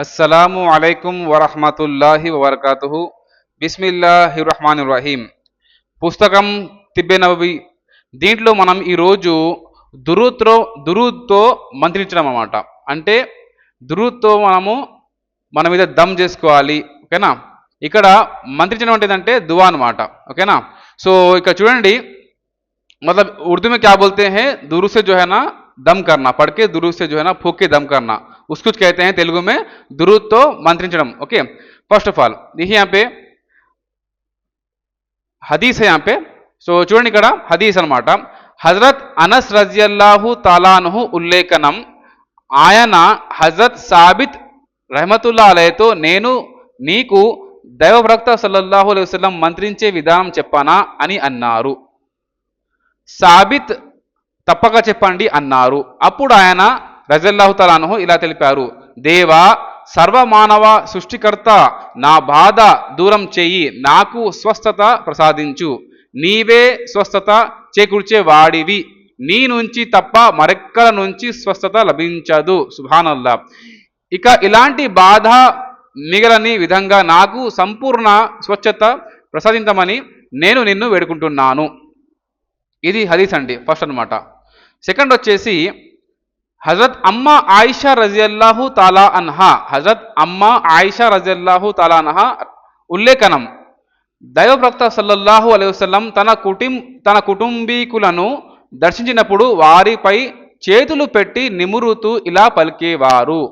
అస్సలాము అలైకుం వరహమతుల్లాహి వబర్కాతుహు బిస్మిల్లాహి రహమాన్ రహీం పుస్తకం తిబ్బే నబవి దీంట్లో మనం ఈరోజు దురుత్తో దురుత్తో మంత్రించడం అన్నమాట అంటే దురుత్తో మనము మన మీద దమ్ చేసుకోవాలి ఓకేనా ఇక్కడ మంత్రించడం అంటే ఏంటంటే దువా అనమాట ఓకేనా సో ఇక్కడ చూడండి मतलब उर्दू में क्या बोलते हैं दूर से जो है ना दम करना पढ़ के दूर से जो है ना फूक के दम करना उसको कहते हैं तेलुगु में दुरूद तो मंत्रिंचड़म ओके फर्स्ट ऑफ ऑल देखिए यहाँ సో చూడండి ఇక్కడ హదీస్ అనమాట హజరత్ అనస్ రజియల్లాహు తాలాను ఉల్లేఖనం. ఆయన హజరత్ సాబిత్ రహమతుల్లా అలయతో నేను నీకు దైవభక్త సల్లల్లాహు అలైహి వసల్లం మంత్రించే విధానం చెప్పానా అని అన్నారు. సాబిత్ తప్పక చెప్పండి అన్నారు. అప్పుడు ఆయన రజల్లాహు ఇలా తెలిపారు. దేవా సర్వమానవ సృష్టికర్త నా బాధ దూరం చేయి నాకు స్వస్థత ప్రసాదించు. నీవే స్వస్థత చేకూర్చే వాడివి. నీ నుంచి తప్ప మరెక్కల నుంచి స్వస్థత లభించదు. సుభానల్లా. ఇక ఇలాంటి బాధ మిగలని విధంగా నాకు సంపూర్ణ స్వచ్ఛత ప్రసాదించమని నేను నిన్ను వేడుకుంటున్నాను. ఇది హదీస్ అండి ఫస్ట్ అన్నమాట. సెకండ్ వచ్చేసి హజరత్ అమ్మ ఆయిషా రజియల్లాహు తాలా అన్హా. హజరత్ అమ్మ ఆయిషా రజియల్లాహు తాలా అన్హా ఉల్లేఖనం. దైవప్రక్త సల్లల్లాహు అలైహి తన కుటుం తన కుటుంబీకులను దర్శించినప్పుడు వారిపై చేతులు పెట్టి నిమురుతూ ఇలా పలికేవారు.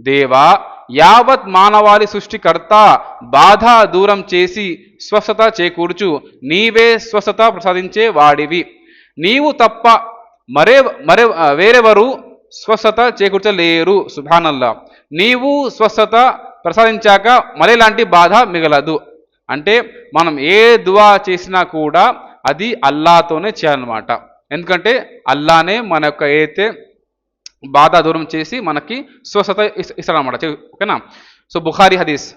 దేవా యావత్ మానవాళి సృష్టికర్త బాధ దూరం చేసి స్వస్థత చేకూర్చు. నీవే స్వస్థత ప్రసాదించే వాడివి. నీవు తప్ప మరే మరే వేరెవరు స్వస్థత చేకూర్చలేరు సుభానల్లా. నీవు స్వస్థత ప్రసాదించాక మరేలాంటి బాధ మిగలదు. అంటే మనం ఏ దువా చేసినా కూడా అది అల్లాతోనే చేయాలన్నమాట. ఎందుకంటే అల్లానే మన యొక్క ఏదైతే బాధ దూరం చేసి మనకి స్వస్థత ఇస్తాడనమాట చే- ఓకేనా? సో బుఖారి హదీస్.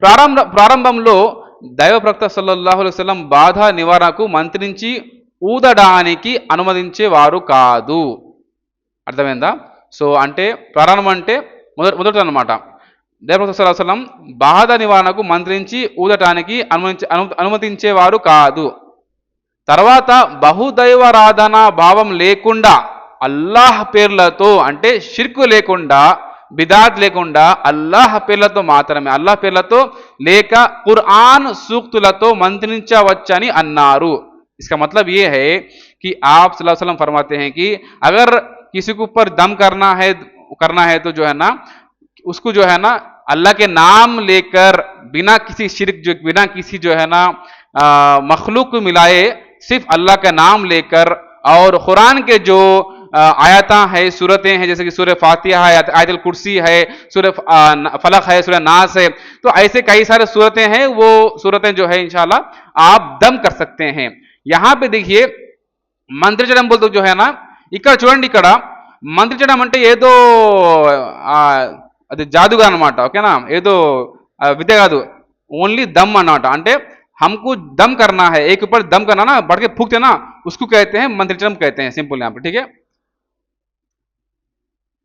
ప్రారంభ ప్రారంభంలో దైవప్రక్త సల్లల్లాహు వసల్లం బాధ నివారణకు మంత్రించి ఊదడానికి అనుమతించేవారు కాదు. అర్థమైందా సో అంటే ప్రారంభం అంటే మొదట మొదట అనమాట దైవ ప్రవక్త సల్లల్లాహు అలైహి వసల్లం బాధ నివారణకు మంత్రించి ఊదటానికి అనుమతించే అను అనుమతించేవారు కాదు తర్వాత బహుదైవారాధన భావం లేకుండా అల్లాహ్ పేర్లతో అంటే షిర్కు లేకుండా బిదాత్ లేకుండా అల్లాహ్ పేర్లతో మాత్రమే అల్లాహ్ పేర్లతో లేక ఖురాన్ సూక్తులతో మంత్రించవచ్చని అన్నారు इसका मतलब ये है कि आप सल्लल्लाहु अलैहि वसल्लम फरमाते हैं कि अगर किसी के ऊपर दम करना है करना है तो जो है ना, उसको जो है ना, अल्लाह के नाम लेकर बिना किसी शिरक जो, बिना किसी जो है ना मखलूक को मिलाए, सिर्फ़ अल्लाह का नाम लेकर और कुरान के जो आयाता है, सूरतें हैं, जैसे कि सूर्य फातिहा है आयतल कुर्सी है सूर्य फलक है सूर्य नास है तो ऐसे कई सारे सूरतें हैं, वो सूरतें जो है, इंशाल्लाह आप दम कर सकते हैं। यहाँ पे देखिए मंत्र चरम बोल तो जो है ना ఇక్కడ చూడండి ఇక్కడ మంత్రించడం అంటే ఏదో ఆ, అది జాదుగా అనమాట ఓకేనా ఏదో ఆ, విద్య కాదు ఓన్లీ దమ్ అన్నమాట అంటే हमको दम करना है एक ऊपर दम करना ना बढ़ के फूकते ना उसको कहते हैं मंत्रिचरम कहते हैं सिंपल यहाँ पे ठीक है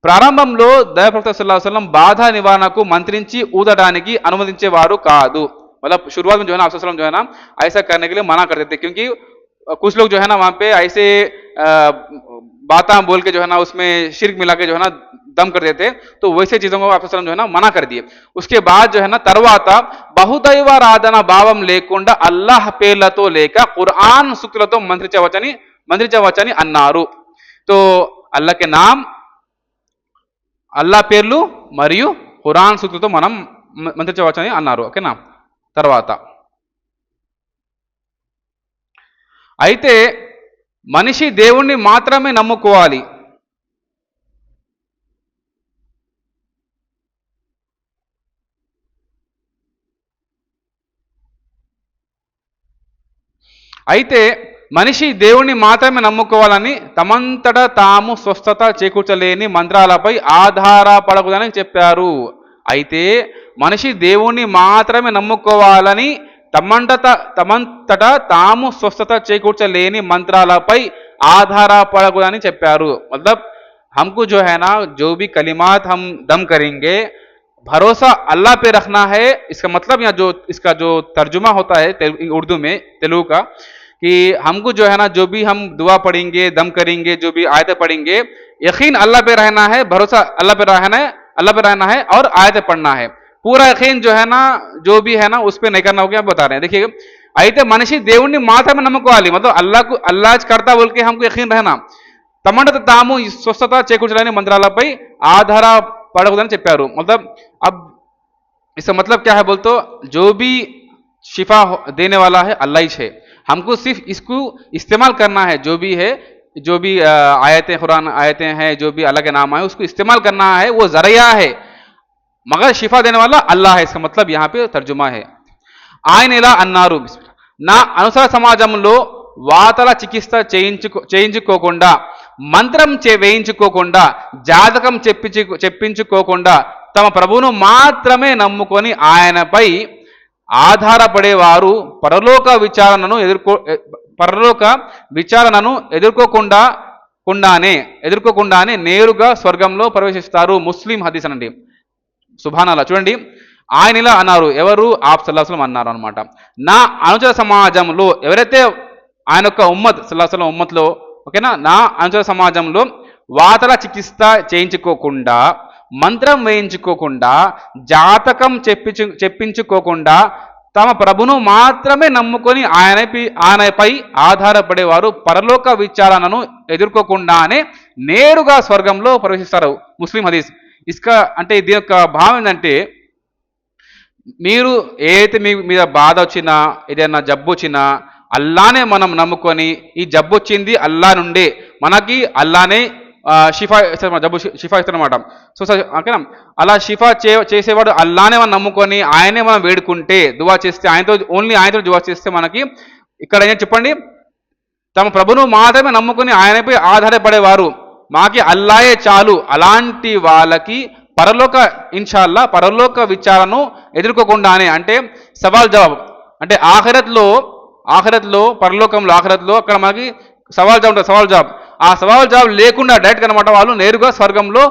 ప్రారంభంలో దయప్రవక్త సల్లాహు अलैहि वसल्लम బాధ నివారణకు మంత్రించి ఊదడానికి అనుమతించేవారు కాదు मतलब शुरुआत में जो है ना आप जो है ना ऐसा करने के लिए मना करते थे क्योंकि कुछ लोग जो है ना वहाँ पे ऐसे बातें बोल के जो है ना उसमें शिरक मिला के जो है ना दम कर देते तो वैसे चीजों को आप जो है ना मना कर दिए उसके बाद जो है ना తర్వాత బహుదైవారాధన భావం లేకుండా అల్లాహ్ పేర్లతో లేక ఖురాన్ సూక్తులతో మంత్రించవచ్చని మంత్రించవచ్చని అన్నారు तो अल्लाह के नाम అల్లా పేర్లు మరియు ఖురాన్ సూక్తులతో మనం మ- మంత్రించవచ్చని అన్నారు ఓకేనా తర్వాత అయితే మనిషి దేవుణ్ణి మాత్రమే నమ్ముకోవాలి. అయితే మనిషి దేవుణ్ణి మాత్రమే నమ్ముకోవాలని తమంతట తాము స్వస్థత చేకూర్చలేని మంత్రాలపై ఆధారపడకూడదని చెప్పారు. అయితే మనిషి దేవుణ్ణి మాత్రమే నమ్ముకోవాలని తమంతట తమంతట తాము స్వస్థత చేకూర్చలేని మంత్రాలపై ఆధారపడకూడదని చెప్పారు మతలబ్ हमको जो है ना जो भी कलिमात हम दम करेंगे भरोसा अल्लाह पे रखना है इसका मतलब यहाँ जो इसका जो तर्जुमा होता है तेलु- उर्दू में तेलुगु का कि हमको जो है ना जो भी हम दुआ पढ़ेंगे दम करेंगे जो भी आयतें पढ़ेंगे यकीन अल्लाह पे रहना है भरोसा अल्लाह पे रहना है अल्लाह पे रहना है और आयतें पढ़ना है पूरा यकीन जो है ना जो भी है ना उस पर नहीं करना होगा बता रहे हैं देखिए అయితే మనిషి దేవుణ్ణి మాత్రమే నమ్ముకోవాలి మొత్తం అల్లాకు అల్లాజ్ కర్తా బోల్కే హమ్కు యకీన్ రహనా తమంట తాము ఈ స్వస్థత చేకూర్చడానికి మంత్రాలపై ఆధారపడకూడదని చెప్పారు మొత్తం अब इसका मतलब क्या है बोलते जो भी शिफा हो- देने वाला है अल्लाह ही है हमको सिर्फ इसको इस्तेमाल करना है जो भी है जो भी अ, आयतें कुरान आयतें हैं जो भी अल्लाह के नाम आए उसको इस्तेमाल करना है वो जरिया है मगर शिफा देने वाला अल्लाह है इसका मतलब यहाँ पे तर्जुमा है ఆయన ఇలా అన్నారు నా అనుసర సమాజంలో వాతల చికిత్స చేయించుకో చేయించుకోకుండా మంత్రం చే వేయించుకోకుండా జాతకం చెప్పించు చెప్పించుకోకుండా తమ ప్రభువును మాత్రమే నమ్ముకొని ఆయనపై ఆధారపడేవారు పరలోక విచారణను ఎదుర్కో ఎ- పరలోక విచారణను ఎదుర్కోకుండా కుండానే ఎదుర్కోకుండానే నేరుగా స్వర్గంలో ప్రవేశిస్తారు ముస్లిం హదీస్ అనండి సుభానాలా చూడండి ఆయన ఇలా అన్నారు ఎవరు? ఆప్ సల్లాహం అన్నారు అనమాట నా అనుచర సమాజంలో ఎవరైతే ఆయన యొక్క ఉమ్మత్ సల్లాహం ఉమ్మత్లో ఓకేనా? నా అనుచర సమాజంలో వాతల చికిత్స చేయించుకోకుండా మంత్రం వేయించుకోకుండా జాతకం చెప్పించు చెప్పించుకోకుండా తమ ప్రభును మాత్రమే నమ్ముకొని ఆయనపై ఆయనపై ఆధారపడేవారు పరలోక విచారణను ఎదుర్కోకుండానే నేరుగా స్వర్గంలో ప్రవేశిస్తారు. ముస్లిం హదీస్. ఇసుక అంటే దీని యొక్క భావం ఏంటంటే మీరు ఏదైతే మీ మీద బాధ వచ్చినా ఏదైనా జబ్బు వచ్చినా అల్లానే మనం నమ్ముకొని ఈ జబ్బు వచ్చింది అల్లా నుండే. మనకి అల్లానే షిఫా ఇస్తాడు జబ్బు షిఫా ఇస్తాడనమాట సో సో ఓకేనా? అలా షిఫా చే చేసేవాడు అల్లానే మనం నమ్ముకొని ఆయనే మనం వేడుకుంటే దువా చేస్తే ఆయనతో ఓన్లీ ఆయనతో దువా చేస్తే మనకి ఇక్కడ ఏం చెప్పండి? తమ ప్రభును మాత్రమే నమ్ముకుని ఆయనపై ఆధారపడేవారు. మాకి అల్లాయే చాలు. అలాంటి వాళ్ళకి పరలోక ఇన్షాల్లా పరలోక విచారణను ఎదుర్కోకుండానే అంటే సవాల్ జవాబు. అంటే ఆఖరత్లో ఆఖరత్లో పరలోకంలో ఆఖరత్లో అక్కడ మనకి సవాల్ జవాబు ఉంటుంది సవాల్ జవాబు. ఆ సవాల్ జవాబు లేకుండా డైరెక్ట్ అనమాట వాళ్ళు నేరుగా స్వర్గంలో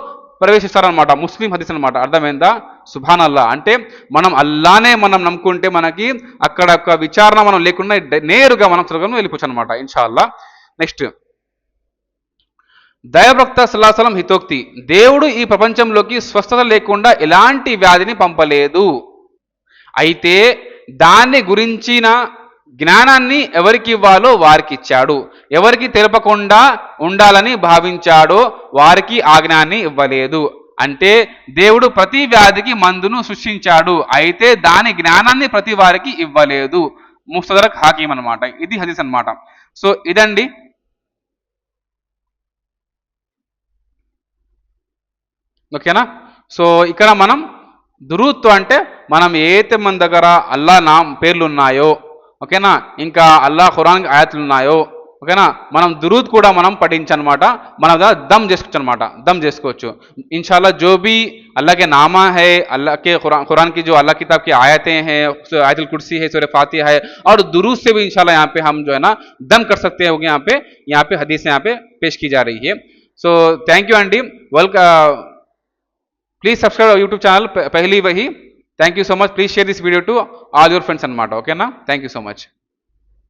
ప్రవేశిస్తారనమాట ముస్లిం హదీస్ అనమాట అర్థమైందా? సుభాన్ అల్లా అంటే మనం అల్లానే మనం నమ్ముకుంటే మనకి అక్కడ ఒక విచారణ మనం లేకుండా నేరుగా మనం స్వర్గంలో వెళ్ళిపోవచ్చు అనమాట ఇన్షాల్లా. నెక్స్ట్ దయభక్త సలాసలం హితోక్తి. దేవుడు ఈ ప్రపంచంలోకి స్వస్థత లేకుండా ఎలాంటి వ్యాధిని పంపలేదు. అయితే దాన్ని గురించిన జ్ఞానాన్ని ఎవరికి ఇవ్వాలో వారికి ఇచ్చాడు ఎవరికి తెలపకుండా ఉండాలని భావించాడో వారికి ఆ జ్ఞానాన్ని ఇవ్వలేదు. అంటే దేవుడు ప్రతి వ్యాధికి మందును సృష్టించాడు. అయితే దాని జ్ఞానాన్ని ప్రతి వారికి ఇవ్వలేదు. ముస్తదరక్ హాకీం అన్నమాట. ఇది హదీస్ అన్నమాట. సో ఇదండి. ఓకేనా సో ఇక్కడ మనం దురూత్తు అంటే మనం ఏదైతే మన దగ్గర అల్లా నా పేర్లు ఉన్నాయో ఓకేనా ఇంకా అల్లా ఖురాన్ ఆయతులు ఉన్నాయో ఓకేనా మనం దురూద్ కూడా మనం పఠించనమాట మన దగ్గర దమ్ చేసుకోవచ్చు అనమాట దమ్ చేసుకోవచ్చు इंशाल्लाह जो भी अल्लाह के नामा है अल्लाह के कुरान कुरान की जो अल्लाह किताब की आयतें हैं आयतुल कुर्सी है सूरह फातिहा है और दुरूद से भी इंशाल्लाह यहाँ पे हम जो है ना दम कर सकते हैं यहाँ पे यहाँ पे हदीस यहाँ पे पेश की जा रही है सो थैंक यू अंडी welcome please subscribe YouTube channel పెహ్లీ వహి thank you so much please share this video to all your friends అనమాట ఓకేనా థ్యాంక్ యూ సో మచ్